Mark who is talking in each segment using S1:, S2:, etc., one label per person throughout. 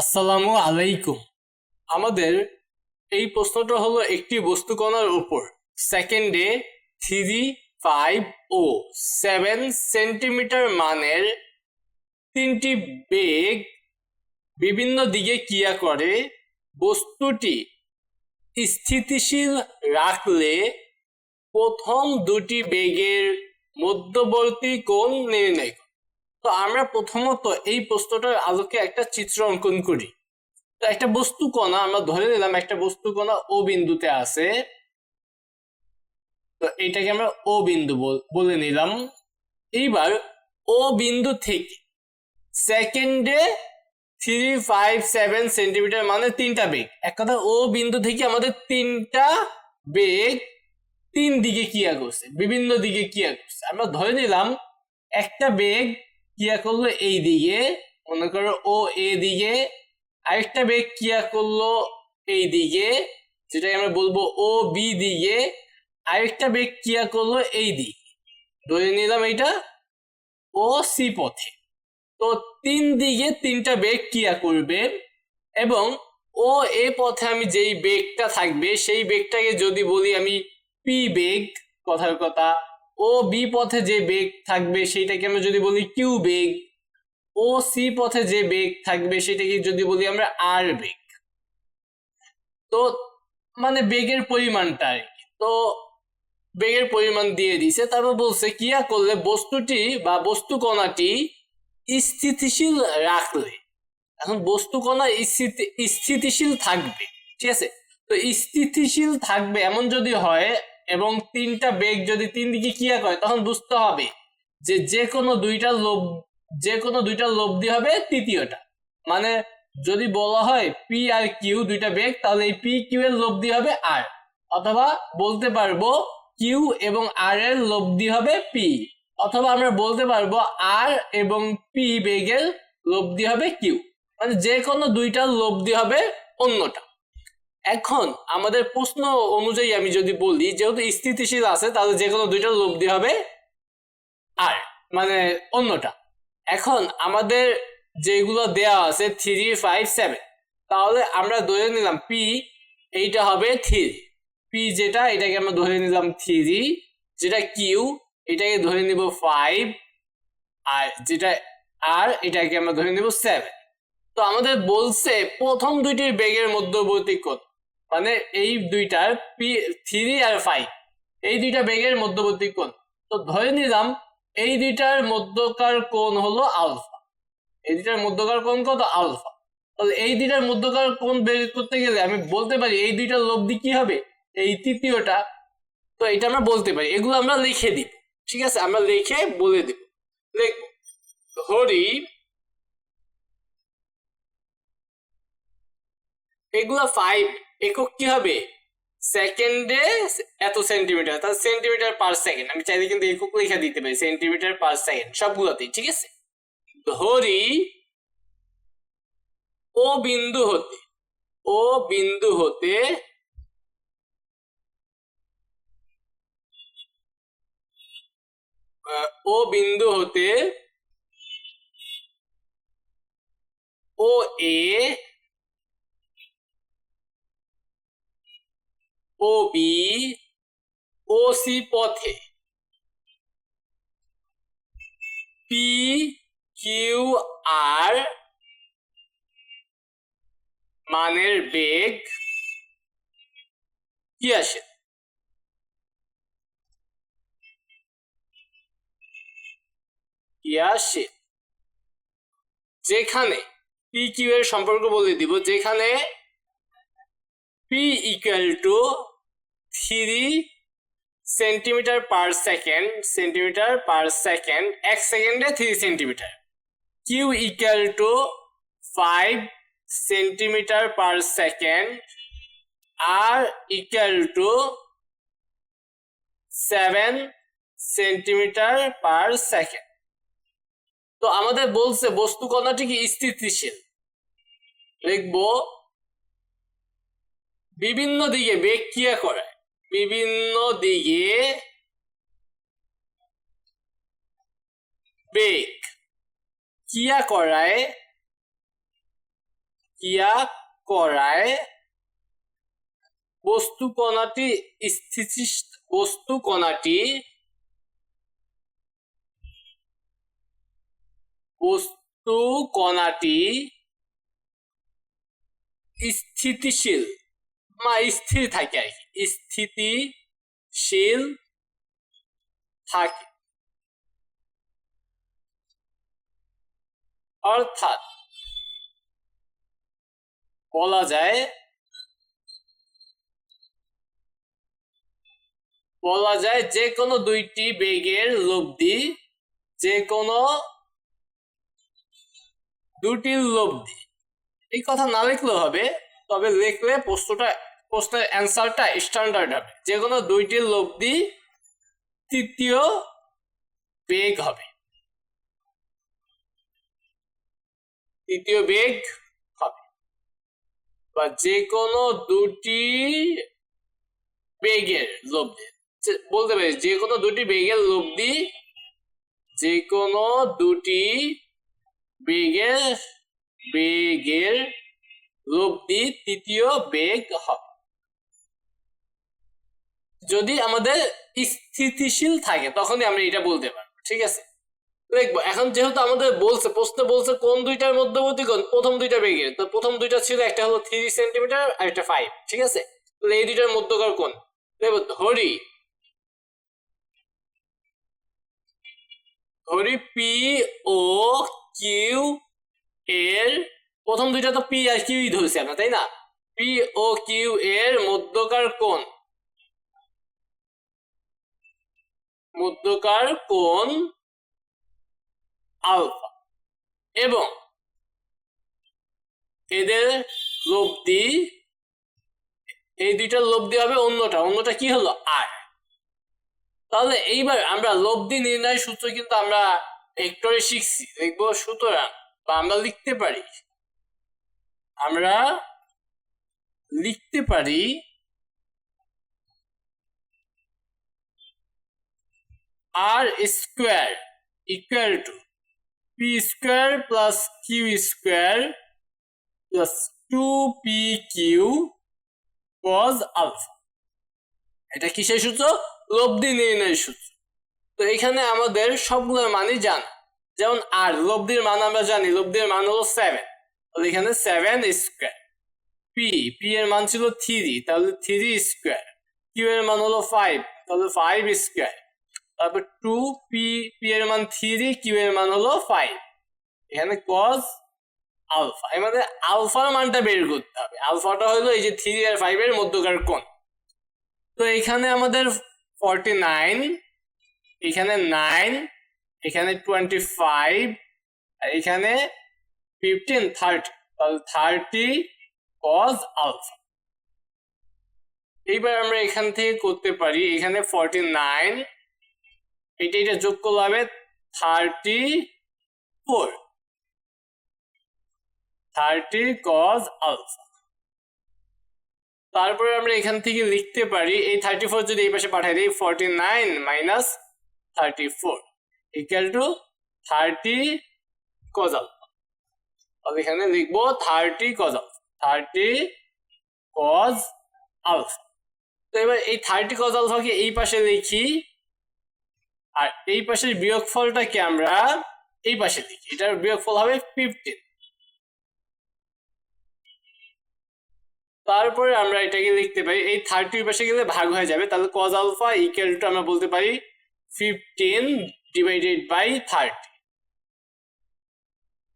S1: আসসালামু আলাইকুম। আমাদের এই প্রশ্নটা হলো একটি বস্তু কণার উপর। সেকেন্ডে থ্রি ফাইভ ও সেভেন সেন্টিমিটার মানের তিনটি বেগ বিভিন্ন দিকে ক্রিয়া করে। বস্তুটি স্থিতিশীল রাখলে প্রথম দুটি বেগের মধ্যবর্তী কোণ নির্ণয়। তো আমরা প্রথমত এই প্রশ্নটার আলোকে একটা চিত্র অঙ্কন করি। তো একটা বস্তু কণা, আমরা ধরে নিলাম একটা বস্তু কণা ও বিন্দুতে আছে। তো এটাকে আমরা ও বিন্দু বলে নিলাম। এইবার ও বিন্দু থেকে সেকেন্ডে থ্রি ফাইভ সেভেন সেন্টিমিটার মানে তিনটা বেগ। এক কথা, ও বিন্দু থেকে আমাদের তিনটা বেগ তিন দিকে ক্রিয়া করছে বিভিন্ন দিকে ক্রিয়া করছে আমরা ধরে নিলাম একটা বেগ ক্রিয়া করল এই দিকে, মনে করো ও এ দিকে, আরেকটা বেগ ক্রিয়া করল এই দিকে, যেটাকে আমরা বলব ও বি দিকে, আরেকটা বেগ ক্রিয়া করল এই দিকে। ধরে নিলাম এইটা ও সি পথে। তো তিন দিকে তিনটা বেগ ক্রিয়া করবে এবং ও এ পথে আমি যেই বেগটা থাকবে, সেই বেগটাকে যদি বলি আমি পি বেগ, কথার কথা ও বি পথে যে বেগ থাকবে সেইটাকে আমরা যদি বলি কিউ বেগ, ও সি পথে যে বেগ থাকবে সেটাকে যদি বলি আমরা আর বেগ তো মানে বেগের পরিমাণটা আর কি। তো বেগের পরিমাণ দিয়ে দিছে, তারপর বলছে ক্রিয়া করলে বস্তুটি বা বস্তু কণাটি স্থিতিশীল রাখলে, এখন বস্তু কণা স্থিতিশীল থাকবে, ঠিক আছে তো স্থিতিশীল থাকবে এমন যদি হয় এবং তিনটা বেগ যদি তিন দিকে ক্রিয়া করে, তখন বুঝতে হবে যে যে কোনো দুইটা লোভ যে কোনো দুইটা লব্ধি হবে তৃতীয়টা। মানে যদি বলা হয় পি আর কিউ দুইটা বেগ, তাহলে এই পি কিউ এর লব্ধি হবে আর অথবা বলতে পারব কিউ এবং আর এর লব্ধি হবে পি অথবা আমরা বলতে পারব আর এবং পি বেগের লব্ধি হবে কিউ মানে যে কোনো দুইটার লব্ধি হবে অন্যটা। এখন আমাদের প্রশ্ন অনুযায়ী আমি যদি বলি, যেহেতু স্থিতিশীল আছে, তাহলে যে কোনো দুইটার লব্ধি হবে আর মানে অন্যটা। এখন আমাদের যেগুলো দেওয়া আছে থ্রি ফাইভ সেভেন তাহলে আমরা ধরে নিলাম পি এইটা হবে থ্রি পি যেটা, এটাকে আমরা ধরে নিলাম থ্রি যেটা কিউ এটাকে ধরে নিব ফাইভ আর যেটা আর এটাকে আমরা ধরে নিব সেভেন তো আমাদের বলছে প্রথম দুইটির বেগের মধ্যবর্তী কোণ মানে এই দুইটার পি থ্রি আর ফাইভ এই দুইটা বেগের মধ্যবর্তী কোণ। তো ধরে নিলাম এই দুইটার মধ্যকার কোণ হলো আলফা এই দুইটার মধ্যকার কোণ কত? আলফা তাহলে এই দুইটার মধ্যকার কোণ বের করতে গেলে আমি বলতে পারি এই দুইটার লব্ধি কি হবে? এই তৃতীয়টা। তো এটা আমরা বলতে পারি। এগুলো আমরা লিখে দিব। ঠিক আছে? আমরা লিখে বলে দিব। লিখব ধরি এগুলো ফাইভ একক কি হবে? সেকেন্ডে এত সেন্টিমিটার তাহলে সেন্টিমিটার পার সেকেন্ড আমি চাইলে কিন্তু একক লেখা দিতে পারি সেন্টিমিটার পার সেকেন্ড সবগুলোতেই, ঠিক আছে? ধরি ও বিন্দু হতে, ও বিন্দু হতে ও বিন্দু হতে O A O B O C পথে। পি কিউ আর মানের বেগ কি আসে? কি আসে? যেখানে পি কিউ এর সম্পর্ক বলে দিব, যেখানে P equal to three centimetre per second centimetre per second এক সেকেন্ডে three centimetre Q equal to five centimetre per second R equal to seven centimetre per second তো আমাদের বলছে বস্তু কণাটি কি স্থিতিশীল? লিখব বিভিন্ন দিকে বেগ ক্রিয়া। বিভিন্ন দিকে বেগ। ক্রিয়া করায় ক্রিয়া করায় বস্তু কণাটি স্থিতি বস্তু কণাটি বস্তু কণাটি স্থিতিশীল মা স্থির থাকে আর কি স্থিতিশীল থাকে অর্থাৎ বলা যায় বলা যায় যে কোনো দুইটি বেগের লব্ধি যে কোনো দুটির লব্ধি এই কথা না লিখলেও হবে তবে লিখলে প্রশ্নটা, প্রশ্নের অ্যান্সারটা স্ট্যান্ডার্ড হবে। যে কোনো দুইটির লব্ধি তৃতীয় বেগ হবে। তৃতীয় বেগ হবে। বা যে কোনো দুটি বেগের লব্ধি বলতে পারি যে কোনো দুটি বেগের লব্ধি যে কোনো দুটি বেগের বেগের লব্ধি তৃতীয় বেগ হবে যদি আমাদের স্থিতিশীল থাকে, তখনই আমরা এটা বলতে পারব, ঠিক আছে? দেখব, এখন যেহেতু আমাদের বলছে, প্রশ্ন বলছে কোন দুইটার মধ্যবর্তী কোণ? প্রথম দুইটা বেগের। তো প্রথম দুইটা ছিল, একটা হলো থ্রি সেন্টিমিটার আর একটা ফাইভ ঠিক আছে? এই দুইটার মধ্যকার কোণ। দেখব, ধরি। ধরি পি ও কিউ এর প্রথম দুইটা তো পি আর কিউই ধরছি আমরা, তাই না? পি ও কিউ এর মধ্যকার কোণ। মধ্যকার কোণ আলফা। এবং এদের লব্ধি, এই দুইটার লব্ধি হবে অন্যটা। অন্যটা কি হলো? আর তাহলে এইবার আমরা লব্ধি নির্ণয় সূত্র কিন্তু আমরা ভেক্টরে শিখছি। দেখব সুতরাং, বা আমরা লিখতে পারি। আমরা লিখতে পারি R square equal to P square plus Q square plus two P Q cos alpha এটা কিসের সূত্র? লব্ধি নির্ণয় সূত্র। তো এখানে আমাদের সবগুলোর মানই জানা। যেমন আর লব্ধির মান আমরা জানি, লব্ধির মান হলো সেভেন তাহলে এখানে সেভেন স্কোয়ার পি পি এর মান ছিল থ্রি তাহলে থ্রি স্কোয়ার কিউ এর মান হলো ফাইভ তাহলে ফাইভ স্কোয়ার তারপর টু পি পি এর মান থ্রি কিউ এর মান হলো ফাইভ এখানে কজ আলফা এর মধ্যে আলফার মানটা বের করতে হবে। আলফাটা হলো এই যে থ্রি আর ফাইভ এর মধ্যকার কোণ। তো এখানে আমাদের ফর্টি নাইন এখানে নাইন এখানে টোয়েন্টি ফাইভ আর এখানে ফিফটিন থার্টি তাহলে থার্টি কজ আলফা এইবার আমরা এখান থেকে করতে পারি, এখানে ফর্টি নাইন এটা এটা যোগ করলে হবে thirty four thirty cos alpha তারপরে আমরা এখান থেকে লিখতে পারি, এই থার্টি ফোর যদি এই পাশে পাঠাই দিই forty nine minus thirty four equal to thirty cos তাহলে এখানে লিখব thirty cos alpha thirty cos alpha তো এবার এই থার্টি কজ আলফাকে এই পাশে লিখি, আর এই পাশের বিয়োগফলটাকে আমরা এই পাশে লিখি। এটার বিয়োগফল হবে ফিফটিন তারপরে আমরা এটাকে লিখতে পারি, এই থার্টির পাশে গেলে ভাগ হয়ে যাবে। তাহলে কজ আলফা ইকুয়াল টু আমরা বলতে পারি ফিফটিন ডিভাইডেড বাই থার্টি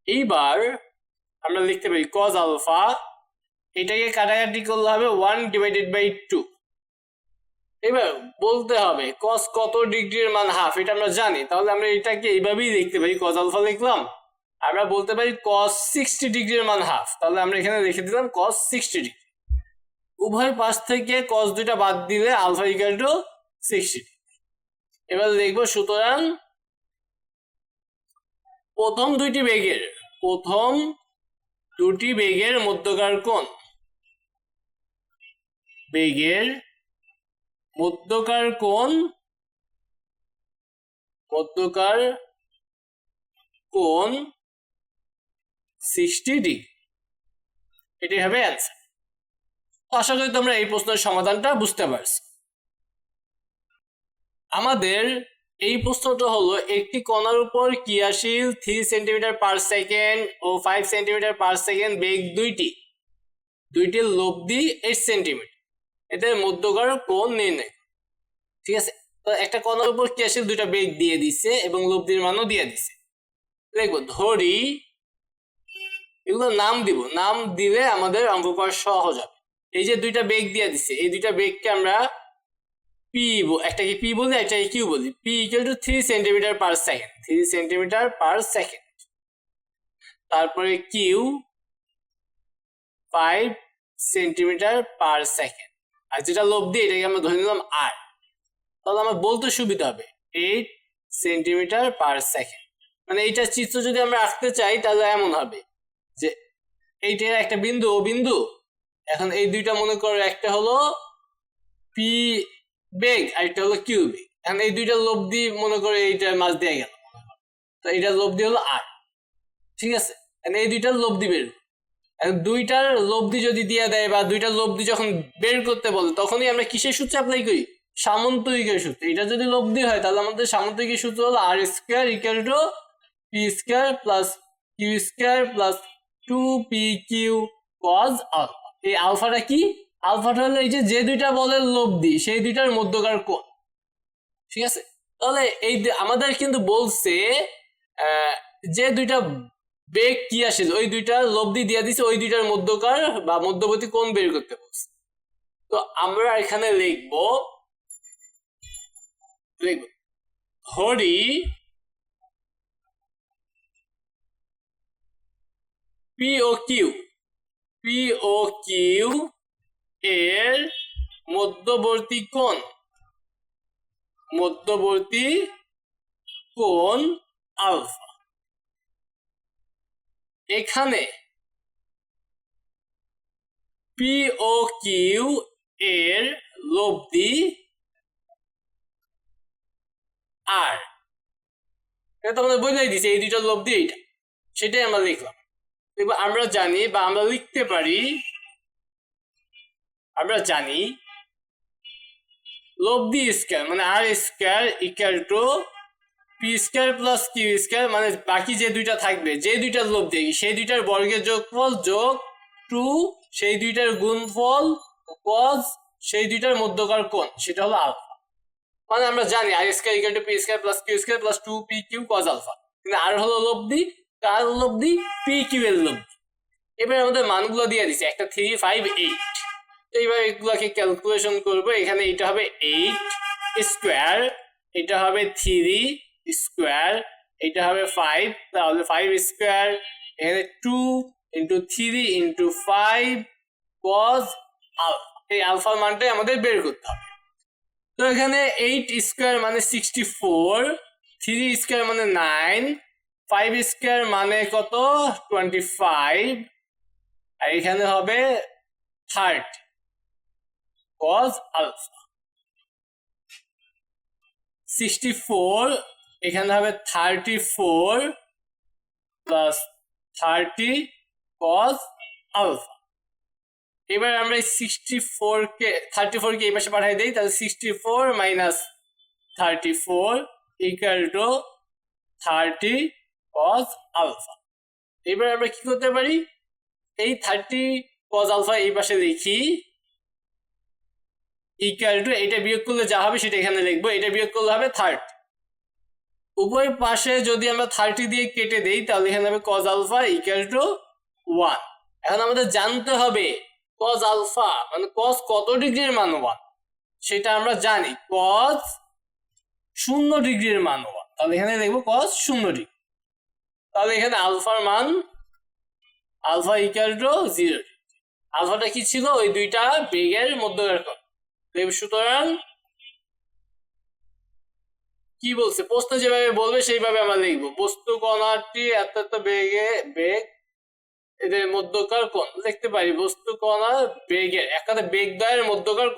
S1: এইবার আমরা লিখতে পারি কজ আলফা এটাকে কাটাকাটি করলে হবে ওয়ান ডিভাইডেড বাই টু এবার বলতে হবে কস কত ডিগ্রির মান হাফ এটা আমরা জানি। তাহলে আমরা এটাকে এইভাবেই লিখতে পারি কজ আলফা লিখলাম। আমরা বলতে পারি কস সিক্সটি ডিগ্রির মান হাফ তাহলে আমরা এখানে লিখে দিলাম কস সিক্সটি ডিগ্রি। উভয় পাশ থেকে কস দুইটা বাদ দিলে আলফা ইকাল টু সিক্সটি এবার লিখব সুতরাং প্রথম দুইটি বেগের, প্রথম দুটি বেগের মধ্যকার কোণ। বেগের মধ্যকার কোণ মধ্যকার কোণ সিক্সটি ডিগ্রি এটাই হবে অ্যান্সার আশা করি তোমরা এই প্রশ্নের সমাধানটা বুঝতে পারছ। আমাদের এই প্রশ্নটা হলো, একটি কণার উপর ক্রিয়াশীল থ্রি সেন্টিমিটার পার সেকেন্ড ও ফাইভ সেন্টিমিটার পার সেকেন্ড বেগ দুইটি। দুইটির লব্ধি এইট সেন্টিমিটার এদের মধ্যকার কোণ নির্ণয় ঠিক আছে? একটা কণার উপর ক্রিয়াশীল দুইটা বেগ দিয়ে দিছে এবং লব্ধির মানও দিয়ে দিছে। দেখব, ধরি, এগুলো নাম দিব। নাম দিলে আমাদের অঙ্ক করা সহজ হবে। এই যে দুইটা বেগ দিয়ে দিছে, এই দুইটা বেগকে আমরা পি একটাকে পি বলি কিউ বলি। P equal to three centimetre per second three centimetre per second তারপরে Q five centimetre per second আর যেটা এটাকে আমরা ধরে নিলাম আর তাহলে আমার বলতে সুবিধা হবে এইট সেন্টিমিটার পার সেকেন্ড মানে এইটার চিত্র যদি আমরা আঁকতে চাই, তাহলে এমন হবে যে এইটার একটা বিন্দু, ও বিন্দু। এখন এই দুইটা মনে করো, একটা হলো পি বেগ আর একটা হলো কিউ বেগ এখন এই দুইটা লব্ধি মনে করে এইটার মাছ দিয়ে গেল তো এইটার লব্ধি হলো আর, ঠিক আছে? এই দুইটার লব্ধি বের দুইটার লব্ধি যদি দিয়ে দেয় বা দুইটার লব্ধি যখন বের করতে বলে, তখনই আমরা কিসের সূত্র অ্যাপ্লাই করি? সামন্তরিকের সূত্র। এটা যদি লব্ধি হয়, তাহলে আমাদের সামন্তরিকের সূত্র হলো R square equal to P square plus Q square plus two P Q cos alpha এই আলফাটা কি? আলফাটা হলো এই যে যে দুইটা বলের লব্ধি সেই দুইটার মধ্যকার কোণ। ঠিক আছে? তাহলে এই আমাদের কিন্তু বলছে যে দুইটা বেগ কি আসে, ওই দুইটার লব্ধি দিয়ে দিছে, ওই দুইটার মধ্যকার বা মধ্যবর্তী কোণ বের করতে বলছে। তো আমরা এখানে লিখব লিখব ধরি পি ও কিউ, পি ও কিউ এর মধ্যবর্তী কোণ? মধ্যবর্তী কোণ আলফা। এখানে পি ও কিউ এর লব্ধি আর। এটা তো আমাদের বোঝাই দিছে এই দুইটার লব্ধি এইটা। সেটাই আমরা লিখলাম। আমরা জানি বা আমরা লিখতে পারি আমরা জানি লব্ধি স্কয়ার মানে R square equal to P square plus Q square মানে বাকি যে দুইটা থাকবে, যে দুইটার লব্ধি সেই দুইটার বর্গের যোগফল যোগ টু, সেই দুইটার গুণফল কজ সেই দুইটার মধ্যকার কোণ, সেটা হলো আলফা মানে আমরা জানি R square equal to P square plus Q square plus two P Q cos alpha কিন্তু আর হলো লব্ধি কার লব্ধি পি কিউ এর লব্ধি এবার আমাদের মানগুলো দিয়ে দিচ্ছে, একটা থ্রি ফাইভ এইট এইবার এগুলোকে ক্যালকুলেশন করব, এখানে এটা হবে এইট স্কোয়ার এটা হবে থ্রি স্কোয়ার এটা হবে ফাইভ তাহলে ফাইভ স্কোয়ার এখানে two into three into five cos alpha এই আলফার মানটাই আমাদের বের করতে হবে। তো এখানে এইট স্কোয়ার মানে সিক্সটি ফোর থ্রি স্কোয়ার মানে নাইন ফাইভ স্কোয়ার মানে কত? টোয়েন্টি ফাইভ আর এখানে হবে থার্টি cos alpha 64 এখানে হবে 34 প্লাস 30 cos alpha এবার আমরা এই 64 কে 34 কে এই পাশে পাঠিয়ে দেই, তাহলে 64 minus 34 equal to 30 cos alpha এবার আমরা কি করতে পারি? এই 30 cos alpha এই পাশে লিখি। ইকুয়াল টু এটা বিয়োগ করলে যা হবে সেটা এখানে লিখব। এটা বিয়োগ করলে হবে থার্ড উভয় পাশে যদি আমরা থার্টি দিয়ে কেটে দেই, তাহলে এখানে হবে cos alpha equal to one এখন আমাদের জানতে হবে কজ আলফা মানে কজ কত ডিগ্রির মান ওয়ান সেটা আমরা জানি। কজ শূন্য ডিগ্রির মান ওয়ান তাহলে এখানে লিখব কজ শূন্য ডিগ্রি। তাহলে এখানে আলফার মান আলফা ইকুয়াল টু জিরো আলফাটা কি ছিল? ওই দুইটা বেগের মধ্যকার সুতরাং কি বলছে? প্রশ্ন যেভাবে বলবে, সেইভাবে আমরা লিখব। বস্তু কণাটি এত এত বেগে, বেগ, এদের মধ্যকার কোণ। লিখতে পারি, বস্তু কণা বেগের মধ্যকার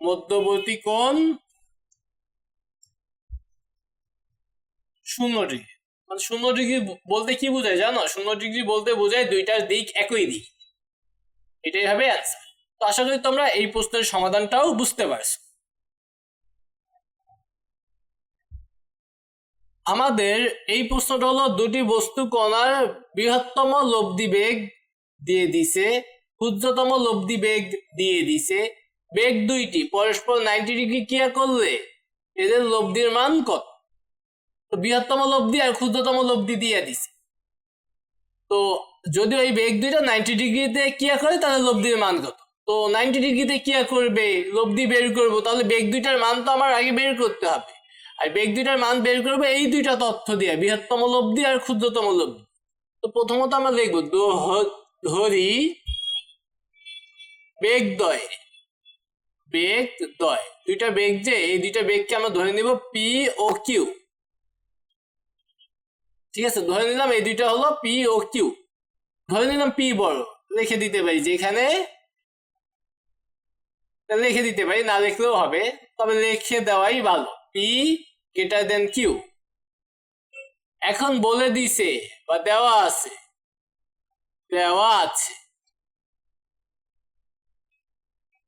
S1: মধ্যবর্তী কোণ শূন্য ডিগ্রি মানে শূন্য ডিগ্রি বলতে কি বোঝায় জানো? শূন্য ডিগ্রি বলতে বোঝায় দুইটার দিক একই দিক। এটাই হবে অ্যান্সার তো আশা করি তোমরা এই প্রশ্নের সমাধানটাও বুঝতে পারছ। আমাদের এই প্রশ্নটা হলো, দুটি বস্তু কণার বৃহত্তম লব্ধি বেগ দিয়ে দিছে, ক্ষুদ্রতম লব্ধি বেগ দিয়ে দিছে। বেগ দুইটি, পরস্পর নাইনটি ডিগ্রি ক্রিয়া করলে এদের লব্ধির মান কত? তো বৃহত্তম লব্ধি আর ক্ষুদ্রতম লব্ধি দিয়ে দিছে। তো যদি ওই বেগ দুইটা নাইনটি ডিগ্রিতে ক্রিয়া করে, তাহলে লব্ধির মান কত? তো নাইনটি ডিগ্রিতে ক্রিয়া করবে, লব্ধি বের করব, তাহলে বেগ দুইটার মান তো আমার আগে বের করতে হবে। আর বেগ দুইটার মান বের করব এই দুইটা তথ্য দিয়ে, বৃহত্তম লব্ধি আর ক্ষুদ্রতম লব্ধি। তো প্রথমত আমরা দোহ- ধরি বেগ দয়। বেগ দয়, দুইটা বেগ যে, এই দুইটা বেগকে আমরা ধরে নিব পি ও কিউ ঠিক আছে, ধরে নিলাম এই দুইটা হলো পি ও কিউ ধরে নিলাম পি বড়, লিখে দিতে পারি যেখানে লিখে দিতে পারি, না লিখলেও হবে, তবে লিখে দেওয়াই ভালো। পি গ্রেটার দেন কিউ এখন বলে দিছে, বা দেওয়া আছে দেওয়া আছে।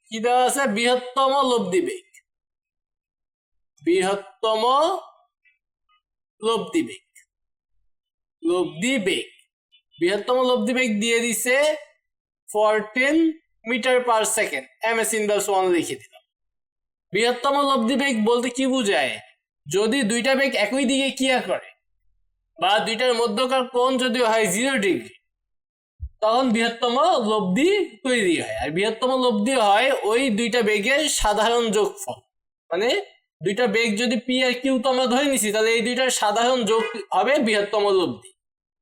S1: কি দেওয়া আছে? বৃহত্তম লব্ধি বেগ বৃহত্তম লব্ধি বেগ লব্ধি বেগ। বৃহত্তম লব্ধি বেগ দিয়ে দিছে fourteen metre per second M S inverse one লিখে দিলাম। বৃহত্তম লব্ধি বেগ বলতে কি বোঝায়? যদি দুইটা বেগ একই দিকে ক্রিয়া করে বা দুইটার মধ্যকার কোণ যদি হয় জিরো ডিগ্রি তখন বৃহত্তম লব্ধি তৈরি হয়। আর বৃহত্তম লব্ধি হয় ওই দুইটা বেগের সাধারণ যোগফল। মানে দুইটা বেগ যদি পি আর কিউ তো আমরা ধরে নিছি, তাহলে এই দুইটার সাধারণ যোগ হবে বৃহত্তম লব্ধি।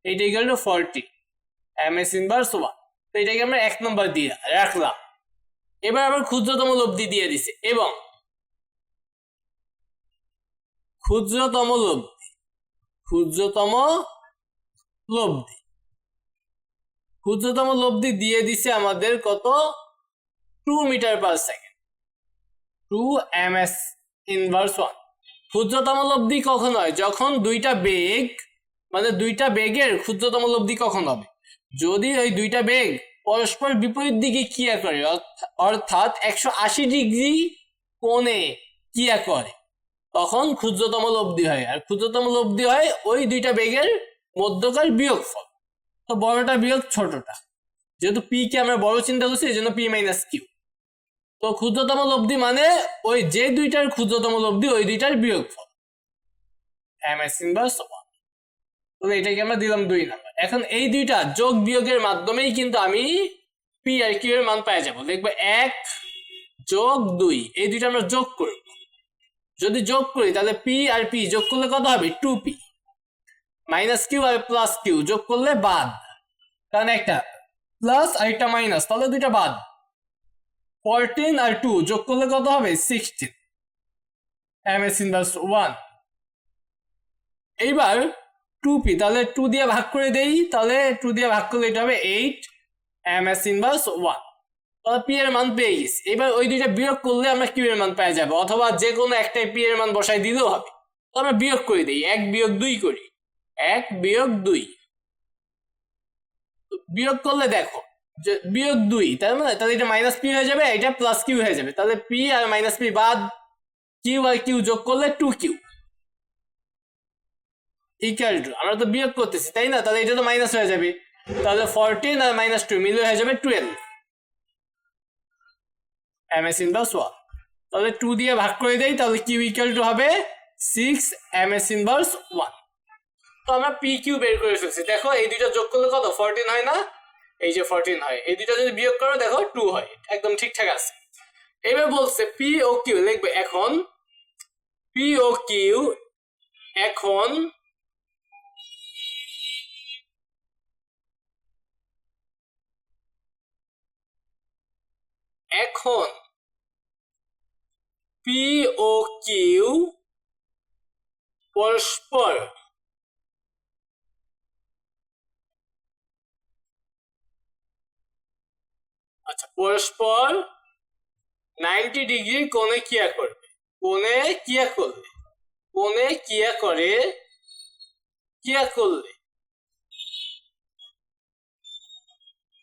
S1: এইটা গেল forty M S inverse one তো এটাকে আমরা এক নম্বর দিয়ে রাখলাম। এবার আবার ক্ষুদ্রতম লব্ধি দিয়ে দিছে। এবং ক্ষুদ্রতম লব্ধি। ক্ষুদ্রতম লব্ধি। ক্ষুদ্রতম লব্ধি দিয়ে দিছে আমাদের কত? Two metre per second two M S inverse one ক্ষুদ্রতম লব্ধি কখন হয়? যখন দুইটা বেগ মানে দুইটা বেগের ক্ষুদ্রতম লব্ধি কখন হবে? যদি ওই দুইটা বেগ পরস্পর বিপরীত দিকে ক্রিয়া করে, অর্থ- অর্থাৎ একশো আশি ডিগ্রি কোণে ক্রিয়া করে, তখন ক্ষুদ্রতম লব্ধি হয়। আর ক্ষুদ্রতম লব্ধি হয় ওই দুইটা বেগের মধ্যকার বিয়োগফল। তো বড়টা বিয়োগ ছোটটা। যেহেতু পি কে আমরা বড় চিন্তা করছি, এই জন্য পি মাইনাস কিউ তো ক্ষুদ্রতম লব্ধি মানে ওই যে দুইটার ক্ষুদ্রতম লব্ধি ওই দুইটার বিয়োগফল। এম এস ইনভার্স তাহলে এটাকে আমরা দিলাম দুই নাম্বার। এখন এই দুইটা যোগ বিয়োগের মাধ্যমেই কিন্তু আমি পি আর কিউ এর মান পাই যাব। দেখব এক যোগ দুই, এই দুইটা আমরা যোগ করব। যদি যোগ করি, তাহলে পি আর পি যোগ করলে কত হবে? টু পি মাইনাস কিউ আর প্লাস কিউ যোগ করলে বাদ। কারণ একটা প্লাস আর একটা মাইনাস তাহলে দুইটা বাদ। ফোরটিন আর টু যোগ করলে কত হবে? Sixteen M S inverse one এইবার টু পি তাহলে টু দিয়ে ভাগ করে দেই, তাহলে টু দিয়ে ভাগ করলে এটা হবে eight M S inverse one তাহলে পি এর মান পেয়ে গেছি। এবার ওই দুইটা বিয়োগ করলে আমরা কিউ এর মান পেয়ে যাব, অথবা যে কোনো একটাই পি এর মান বসাই দিলেও হবে। তো আমরা বিয়োগ করে দিই, এক বিয়োগ দুই করি। এক বিয়োগ দুই। বিয়োগ করলে দেখো বিয়োগ দুই তার মানে তাহলে এটা মাইনাস পি হয়ে যাবে, এটা প্লাস কিউ হয়ে যাবে। তাহলে পি আর মাইনাস পি বাদ কিউ আর কিউ যোগ করলে টু কিউ ইকুয়াল টু আমরা তো বিয়োগ করতেছি, তাই না? তাহলে এটা তো মাইনাস হয়ে যাবে। তাহলে ফোরটিন আর মাইনাস টু মিলে হয়ে যাবে twelve M S inverse one তাহলে টু দিয়ে ভাগ করে দেই, তাহলে কিউ ইকুয়াল টু হবে six M S inverse one তো আমরা পি কিউ বের করে ফেলছি। দেখো, এই দুইটা যোগ করলে কত? ফোরটিন হয় না? এই যে ফোরটিন হয়। এই দুইটা যদি বিয়োগ করো, দেখো টু হয়। একদম ঠিকঠাক আছে। এবার বলছে পি ও কিউ লিখবে এখন। পি ও কিউ এখন এখন পি ও কিউ পরস্পর আচ্ছা পরস্পর নাইনটি ডিগ্রি কোণে ক্রিয়া করবে। কোণে কিয়া করবে কোণে কিয়া করে কিয়া করলে।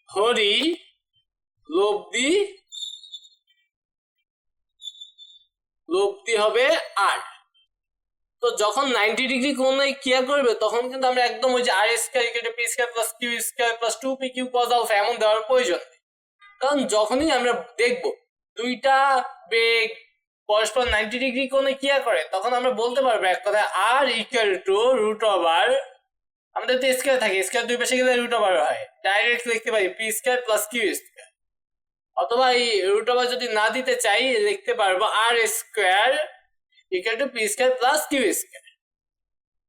S1: হরি, লব্ধি লব্ধি হবে আর। তো যখন নাইনটি ডিগ্রি কোণে ক্রিয়া করবে, তখন কিন্তু আমরা একদম ওই যে R square equal to P square plus Q square plus two P Q cos alpha এমন দেওয়ার প্রয়োজন কারণ যখনই আমরা দেখব দুইটা বেগ পরস্পর নাইনটি ডিগ্রি কোণে ক্রিয়া করে, তখন আমরা বলতে পারব এক কথায় R equal to root over আমাদের তো স্কয়ার থাকে স্কয়ার দুই পাশে গেলে রুট ওভার হয়। ডাইরেক্ট লিখতে পারি P square plus Q square অথবা এই রুট ওভার যদি না দিতে চাই, লিখতে পারব R square equal to P square plus Q square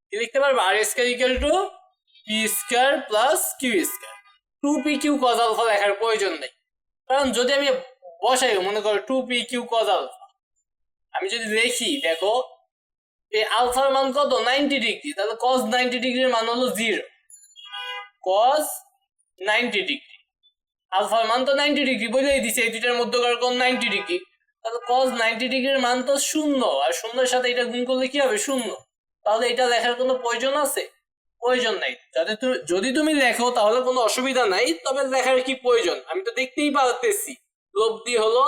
S1: কি লিখতে পারব? R square equal to P square plus Q square two P Q cos alpha লেখার প্রয়োজন নেই। কারণ যদি আমি বসাই, মনে করো two P Q cos alpha আমি যদি লিখি দেখো, এই আলফার মান কত? নাইনটি ডিগ্রি তাহলে কজ নাইনটি ডিগ্রির মান হলো জিরো কজ নাইনটি ডিগ্রি আলফার মান তো নাইনটি ডিগ্রি বলেই দিছে, এই দুইটার মধ্যকার কোণ নাইনটি ডিগ্রি তাহলে কজ নাইনটি ডিগ্রির মান তো শূন্য, আর শূন্যের সাথে এটা গুণ করলে কি হবে? শূন্য। তাহলে এটা লেখার কোনো প্রয়োজন আছে? প্রয়োজন নাই। যাতে তুমি যদি তুমি লেখো, তাহলে কোনো অসুবিধা নাই, তবে লেখার কি প্রয়োজন? আমি তো দেখতেই পারতেছি। লব্ধি হলো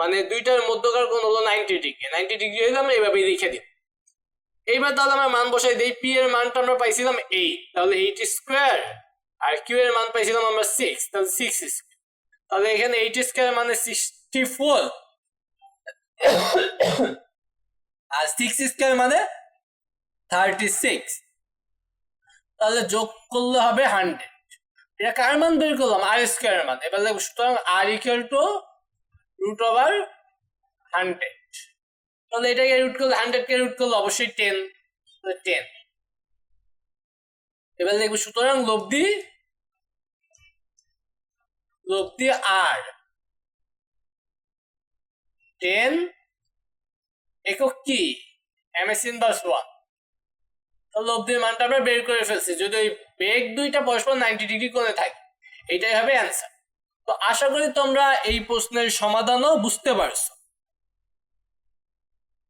S1: মানে দুইটার মধ্যকার কোণ হলো নাইনটি ডিগ্রি নাইনটি ডিগ্রি হলে আমরা এইভাবেই লিখে দিই। এইবার তাহলে আমরা মান বসাই দিই পি এর মানটা আমরা পাইছিলাম এইট তাহলে এইট স্কোয়ার আর কিউ এর মান পাইছিলাম আমরা সিক্স তাহলে সিক্স স্কোয়ার তাহলে এখানে এইট স্কোয়ার মানে সিক্সটি ফোর আর সিক্স স্কোয়ার মানে থার্টি সিক্স তাহলে যোগ করলে হবে হান্ড্রেড এটা কার মান বের করলাম? আর স্কোয়ার মান। এবার সুতরাং আর equal to root over hundred তাহলে এটাকে রুট করলে হান্ড্রেড কে রুট করলে অবশ্যই টেন টেন এবার দেখব সুতরাং লব্ধি লব্ধি আর টেন একক কি? এম এস ইনভার্স ওয়ান লব্ধির মানটা আমরা বের করে ফেলছি। যদি ওই বেগ দুইটা পরস্পর নাইনটি ডিগ্রি কোণে থাকে, এটাই হবে অ্যান্সার তো আশা করি তোমরা এই প্রশ্নের সমাধানও বুঝতে পারছ।